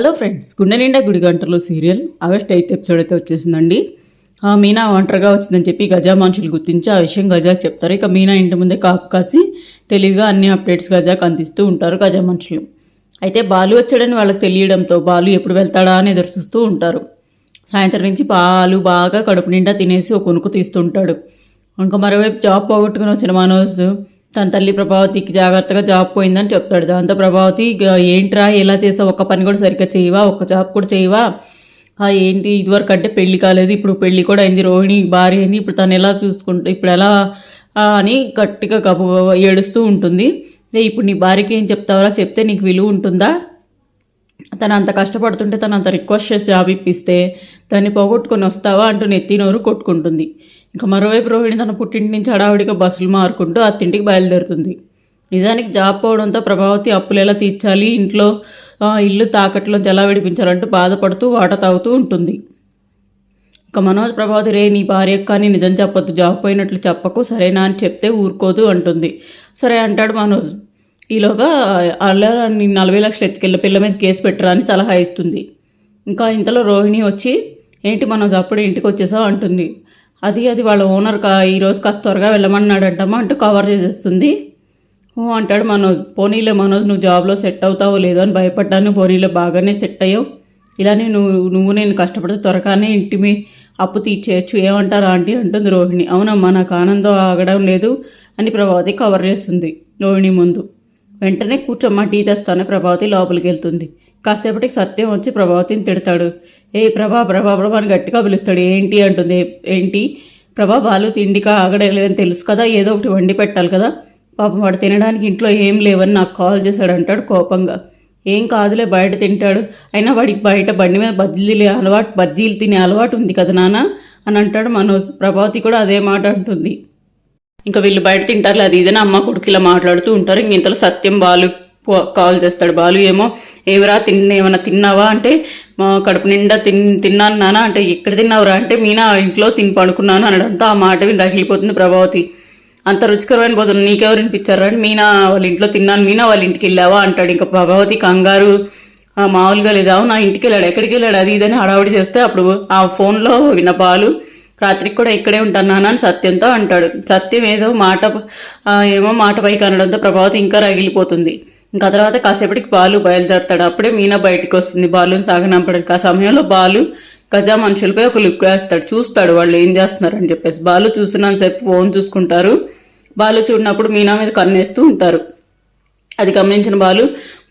Hello friends గుండె నిండా గుడి గంటలు సీరియల్ ఆగస్ట్ ఎయిత్ ఎపిసోడ్ అయితే వచ్చేసిందండి. మీనా ఒంటరిగా వచ్చిందని చెప్పి గజా మనుషులు గుర్తించి ఆ విషయం గజాకి చెప్తారు. ఇక మీనా ఇంటి ముందే కాపు కాసి తెలివిగా అన్ని అప్డేట్స్ గజాకి అందిస్తూ ఉంటారు గజా మనుషులు. అయితే బాలు వచ్చాడని వాళ్ళకి తెలియడంతో బాలు ఎప్పుడు వెళ్తాడా అని ఎదురు చూస్తూ ఉంటారు. సాయంత్రం నుంచి బాలు బాగా కడుపు నిండా తినేసి ఒక కొనుక్కు తీస్తుంటాడు. ఇంకా మరోవైపు జాబ్ పోగొట్టుకుని వచ్చిన మనోజ్ తన తల్లి ప్రభావతికి జాగ్రత్తగా జాబ్ పోయిందని చెప్తాడు. దాంతో ప్రభావతి ఏంట్రా ఎలా చేసావు? ఒక్క పని కూడా సరిగ్గా చేయవా? ఒక్క జాబ్ కూడా చేయవా? "ఆ, ఏంటి? ఇదివరకు అంటే పెళ్ళి కాలేదు. ఇప్పుడు పెళ్ళి కూడా అయింది. రోహిణి భార్య అయింది. ఇప్పుడు తను ఎలా చూసుకుంటా ఇప్పుడు ఎలా అని గట్టిగా కబు ఏడుస్తూ ఉంటుంది. ఇప్పుడు నీ భార్యకి ఏం చెప్తావరా? చెప్తే నీకు విలువ ఉంటుందా? తను అంత కష్టపడుతుంటే తను అంత రిక్వెస్ట్ చేసి జాబ్ ఇప్పిస్తే దాన్ని పోగొట్టుకొని వస్తావా అంటూ నెత్తి నోరు కొట్టుకుంటుంది. ఇంకా మరోవైపు రోహిణి తన పుట్టింటి నుంచి హడావిడిగా బస్సులు మారుకుంటూ అత్తింటికి బయలుదేరుతుంది. నిజానికి జాబ్ పోవడంతో ప్రభావతి అప్పులు ఎలా తీర్చాలి? ఇంట్లో ఇల్లు తాకట్లోంచి ఎలా విడిపించాలంటూ బాధపడుతూ వాట తాగుతూ ఉంటుంది. ఇక మనోజ్ ప్రభావతి రే నీ భార్యకు కానీ నిజం చెప్పొద్దు. జాబ్ పోయినట్లు చెప్పకు. సరేనా అని చెప్తే ఊరుకోదు అంటుంది. సరే అంటాడు మనోజ్. ఈలోగా అలా నీ నలభై లక్షలు ఎత్తుకెళ్ళి పిల్ల మీద కేసు పెట్టరా అని సలహా ఇస్తుంది. ఇంకా ఇంతలో రోహిణి వచ్చి ఏంటి మనం అప్పుడు ఇంటికి వచ్చేసావు? అంటుంది. అది అది వాళ్ళ ఓనర్ కా ఈరోజు కాస్త త్వరగా వెళ్ళమన్నాడంటమ్మా అంటూ కవర్ చేసేస్తుంది. ఓ అంటాడు మనోజ్. పోనీలే మనోజ్ నువ్వు జాబ్లో సెట్ అవుతావో లేదో అని భయపడ్డాను. పోనీలో బాగానే సెట్ అయ్యావు. ఇలానే నువ్వు నువ్వు నేను కష్టపడితే త్వరగానే ఇంటి మీ అప్పు తీర్చేయచ్చు. ఏమంటారు ఆంటీ? అంటుంది రోహిణి. అవునమ్మా నాకు ఆనందం ఆగడం లేదు అని ప్రభావతి కవర్ చేస్తుంది రోహిణి ముందు. వెంటనే కూర్చోమ్మా టీ తెస్తాను. ప్రభావతి లోపలికి వెళ్తుంది. కాసేపటికి సత్యం వచ్చి ప్రభావతిని తిడతాడు. ఏ ప్రభా ప్రభా ప్రభా అని గట్టిగా పిలుస్తాడు. ఏంటి అంటుంది. ఏంటి? ప్రభా బాలు తిండికా ఆగడలేదని తెలుసు కదా. ఏదో ఒకటి వండి పెట్టాలి కదా. పాపం వాడు తినడానికి ఇంట్లో ఏం లేవని నాకు కాల్ చేశాడు అంటాడు కోపంగా. ఏం కాదులే బయట తింటాడు. అయినా వాడికి బయట బండి మీద బజ్జీలు అలవాటు బజ్జీలు తినే అలవాటు ఉంది కదా నాన్న అని అంటాడు మనోజ్. ప్రభావతి కూడా అదే మాట అంటుంది. ఇంకా వీళ్ళు బయట తింటారు అది ఇదేనా అమ్మ కొడుకు ఇలా మాట్లాడుతూ ఉంటారు. ఇంక ఇంతలో సత్యం బాలు కాల్ చేస్తాడు. బాలు ఏమో ఏమిరా తిన్న ఏమన్నా తిన్నావా? అంటే మా కడుపు నిండా తిన్ తిన్నాను నానా అంటే ఎక్కడ తిన్నావురా? అంటే మీనా ఇంట్లో తిని పడుకున్నాను అనడంతో ఆ మాట విని రగిలిపోతుంది ప్రభావతి. అంత రుచికరమైన భోజనం నీకెవరు వినిపించారా మీనా వాళ్ళ ఇంట్లో తిన్నాను. మీనా వాళ్ళ ఇంటికి వెళ్ళావా? అంటాడు. ఇంకా ప్రభావతి కంగారు "ఆ, మామూలుగా లేదా? నా ఇంటికి వెళ్ళాడు? ఎక్కడికి వెళ్ళాడు? అది ఇదని హడావుడి చేస్తే అప్పుడు ఆ ఫోన్లో విన్న బాలు రాత్రికి కూడా ఇక్కడే ఉంటాను నాన్న అని సత్యంతో అంటాడు. సత్యం ఏదో మాట ఏమో మాట పైకి అనడంతో ప్రభావతి ఇంకా రగిలిపోతుంది. ఇంకా తర్వాత కాసేపటికి బాలు బయలుదేరతాడు. అప్పుడే మీనా బయటకు వస్తుంది. బాలుని సాగనంపడానికి. ఆ సమయంలో బాలు గజా మనుషులపై ఒక లుక్ వేస్తాడు. చూస్తాడు వాళ్ళు ఏం చేస్తున్నారని చెప్పేసి. బాలు చూసినంతసేపు ఫోన్ చూసుకుంటారు. బాలు చూడినప్పుడు మీనా మీద కన్నేస్తూ ఉంటారు. అది గమనించిన బాలు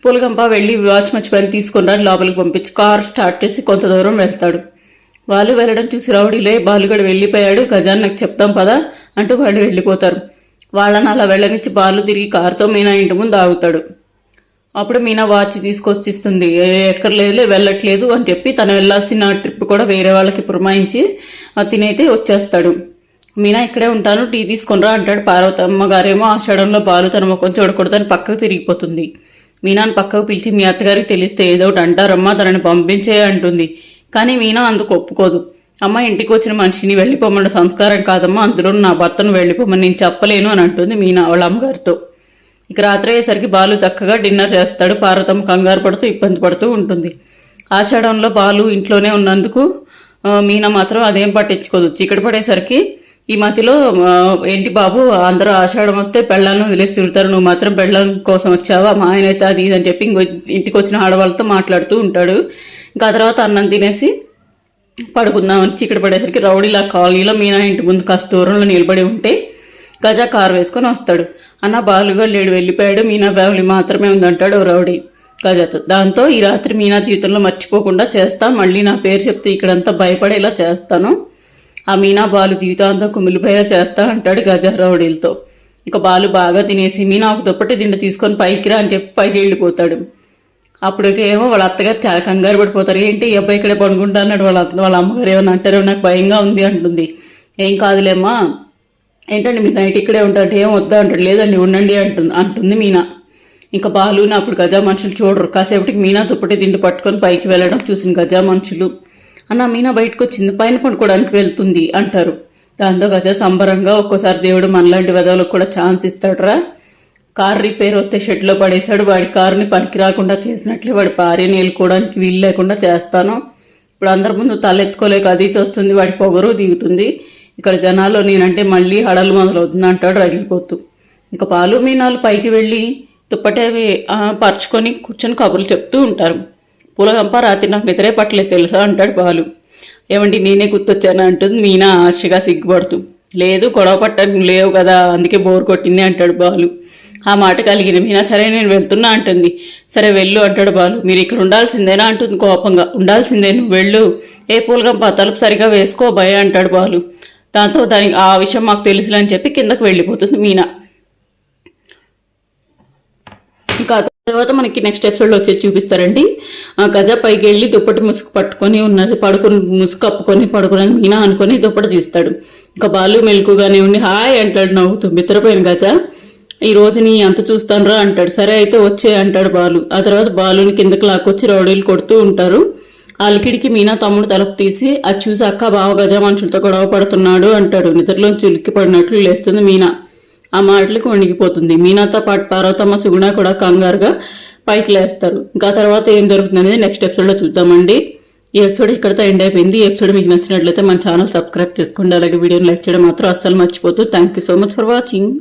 పూలగంప వెళ్ళి వాచ్ మర్చిపోయిన తీసుకుని రాని లోపలికి పంపించి కార్ స్టార్ట్ చేసి కొంత దూరం వెళ్తాడు. వాళ్ళు వెళ్ళడం చూసి రౌడీలే బాలుగడు వెళ్ళిపోయాడు గజాన్ నాకు చెప్తాం పదా అంటూ వాళ్ళు వెళ్ళిపోతారు. వాళ్ళని అలా వెళ్ళనిచ్చి బాలు తిరిగి కారుతో మీనా ఇంటి ముందు ఆగుతాడు. అప్పుడు మీనా వాచ్ తీసుకొచ్చిస్తుంది. ఎక్కర్లేదులే వెళ్ళట్లేదు అని చెప్పి తను వెళ్ళాల్సిన ట్రిప్ కూడా వేరే వాళ్ళకి పురమాయించి ఆ తినైతే వచ్చేస్తాడు. మీనా ఇక్కడే ఉంటాను టీ తీసుకొనిరా అంటాడు పార్వతమ్మ గారేమో ఆషాఢంలో బాలు తన ముఖం చూడకూడదని పక్కకు తిరిగిపోతుంది. మీనాను పక్కకు పిలిచి మీ అత్తగారికి తెలిస్తే ఏదో ఒకటి అంటారమ్మా తనని పంపించే అంటుంది. కానీ మీనా అందుకు ఒప్పుకోదు. అమ్మ ఇంటికి వచ్చిన మనిషిని వెళ్ళిపోమన్న సంస్కారం కాదమ్మా అందులో నా భర్తను వెళ్ళిపోమని నేను చెప్పలేను అని అంటుంది మీనా వాళ్ళ అమ్మగారితో. ఇక రాత్రి అయ్యేసరికి బాలు చక్కగా డిన్నర్ చేస్తాడు పార్వతమ్మ కంగారు పడుతూ ఇబ్బంది పడుతూ ఉంటుంది. ఆషాఢంలో బాలు ఇంట్లోనే ఉన్నందుకు మీనా మాత్రం అదేం పట్టించుకోదు. చీకటి పడేసరికి ఈ మధ్యలో ఏంటి బాబు అందరూ ఆషాఢం వస్తే పెళ్ళాలను వదిలేసి తిరుగుతారు నువ్వు మాత్రం పెళ్ళం కోసం వచ్చావా? మా ఆయన అయితే అది ఇది అని చెప్పి ఇంటికి వచ్చిన ఆడవాళ్ళతో మాట్లాడుతూ ఉంటాడు. ఇంకా ఆ తర్వాత అన్నం తినేసి పడుకుందామని చీకటి పడేసరికి రౌడీలా కాలనీలో మీనా ఇంటి ముందు కాస్త దూరంలో నిలబడి ఉంటే గజా కారు వేసుకొని వస్తాడు. అన్న బాలుగా లేడు వెళ్ళిపోయాడు. మీనా ఫ్యామిలీ మాత్రమే ఉందంటాడు రౌడీ గజాతో. దాంతో ఈ రాత్రి మీనా జీవితంలో మర్చిపోకుండా చేస్తా మళ్ళీ నా పేరు చెప్తే ఇక్కడంతా భయపడేలా చేస్తాను. ఆ మీనా బాలు జీవితాంతం కుమిలిపోయేలా చేస్తా అంటాడు గజా ఇక బాలు బాగా తినేసి మీనా ఒక దుప్పటి దిండు తీసుకొని పైకి రా అని చెప్పి పైకి వెళ్ళిపోతాడు. అప్పటికేమో వాళ్ళ అత్తగారు చాలా కంగారు పడిపోతారు. ఏంటి ఈ అబ్బాయి ఇక్కడే పడుకుంటా అన్నాడు వాళ్ళ వాళ్ళ అమ్మగారు. ఏమైనా అంటారో? నాకు భయంగా ఉంది అంటుంది. ఏం కాదులేమ్మా ఏంటండి మీరు నైట్ ఇక్కడే ఉంటారంటే ఏం వద్దా? అంటాడు. లేదండి ఉండండి అంటుంది అంటుంది మీనా. ఇంకా బాలుని అప్పుడు గజా మనుషులు చూడరు. కాసేపటికి మీనా దుప్పటి దిండు పట్టుకొని పైకి వెళ్ళడం చూసిన గజా మనుషులు అన్న మీనా బయటకు వచ్చింది పైన పడుకోవడానికి వెళ్తుంది అంటారు. దాంతో గజా సంబరంగా ఒక్కోసారి దేవుడు మనలాంటి వెదవులకు కూడా ఛాన్స్ ఇస్తాడురా. కార్ రిపేర్ వస్తే షెడ్లో పడేశాడు వాడి కారుని పనికి రాకుండా చేసినట్లే వాడి భార్యని వెళ్ళుకోవడానికి వీలు లేకుండా చేస్తాను. ఇప్పుడు అందరి ముందు తలెత్తుకోలేక అది చూస్తుంది వాడి పొగరు దిగుతుంది. ఇక్కడ జనాల్లో నేనంటే మళ్ళీ హడలు మొదలవుతుంది అంటాడు రగిలిపోతూ. ఇంకా పాలు మీనాలు పైకి వెళ్ళి దుప్పటవి పరుచుకొని కూర్చొని కబుర్లు చెప్తూ ఉంటారు. పూలగంప రాత్రి నాకు నిద్రే పట్టలేదు తెలుసా? అంటాడు బాలు. ఏమండి నేనే గుర్తొచ్చాను? అంటుంది. మీనా ఆశగా సిగ్గుపడుతూ. లేదు గొడవ పట్టని లేవు కదా అందుకే బోర్ కొట్టింది అంటాడు బాలు. ఆ మాట కలిగిన మీనా. సరే నేను వెళ్తున్నా అంటుంది. సరే వెళ్ళు అంటాడు బాలు. మీరు ఇక్కడ ఉండాల్సిందేనా? అంటుంది కోపంగా. ఉండాల్సిందే నువ్వు వెళ్ళు. ఏ పూలగంప తలుపు సరిగా వేసుకో భయ అంటాడు బాలు. దాంతో దాని ఆ విషయం మాకు తెలుసులే అని చెప్పి కిందకు వెళ్ళిపోతుంది మీనా ఇంకా ఆ తర్వాత మనకి నెక్స్ట్ ఎపిసోడ్లో వచ్చేసి చూపిస్తారండి. ఆ గజ పైకి వెళ్ళి దుప్పటి ముసుగు పట్టుకొని ఉన్నది పడుకుని ముసుగు కప్పుకొని పడుకుని మీనా అనుకొని దుప్పటి తీస్తాడు. ఇంకా బాలు మెలకుగానే ఉండి హాయ్ అంటాడు నవ్వుతూ మిత్రపోయిన గజ. ఈ రోజు నీ అంత చూస్తానురా అంటాడు. సరే అయితే వచ్చే అంటాడు బాలు. ఆ తర్వాత బాలుని కిందకి లాక్కొచ్చి రౌడీలు కొడుతూ ఉంటారు. అలికిడికి మీనా తమ్ముడు తలుపు తీసి అది చూసి అక్క బావ గజ మనుషులతో గొడవ పడుతున్నాడు అంటాడు. నిద్రలోంచి ఉలిక్కి పడినట్లు లేస్తుంది మీనా. ఆ మాటలకు వణిగిపోతుంది. మీనాతో పాటు పార్వతమ్మ సుగుణ కూడా కంగారుగా పైకి లేస్తారు. ఇంకా తర్వాత ఏం జరుగుతుంది అనేది నెక్స్ట్ ఎపిసోడ్లో చూద్దామండి. ఈ ఎపిసోడ్ ఇక్కడతో ఎండ్ అయిపోయింది. ఈ ఎపిసోడ్ మీకు నచ్చినట్లయితే మన ఛానల్ సబ్స్క్రైబ్ చేసుకోండి. అలాగే వీడియోని లైక్ చేయడం మాత్రం అస్సలు మర్చిపోతూ thank you so much for watching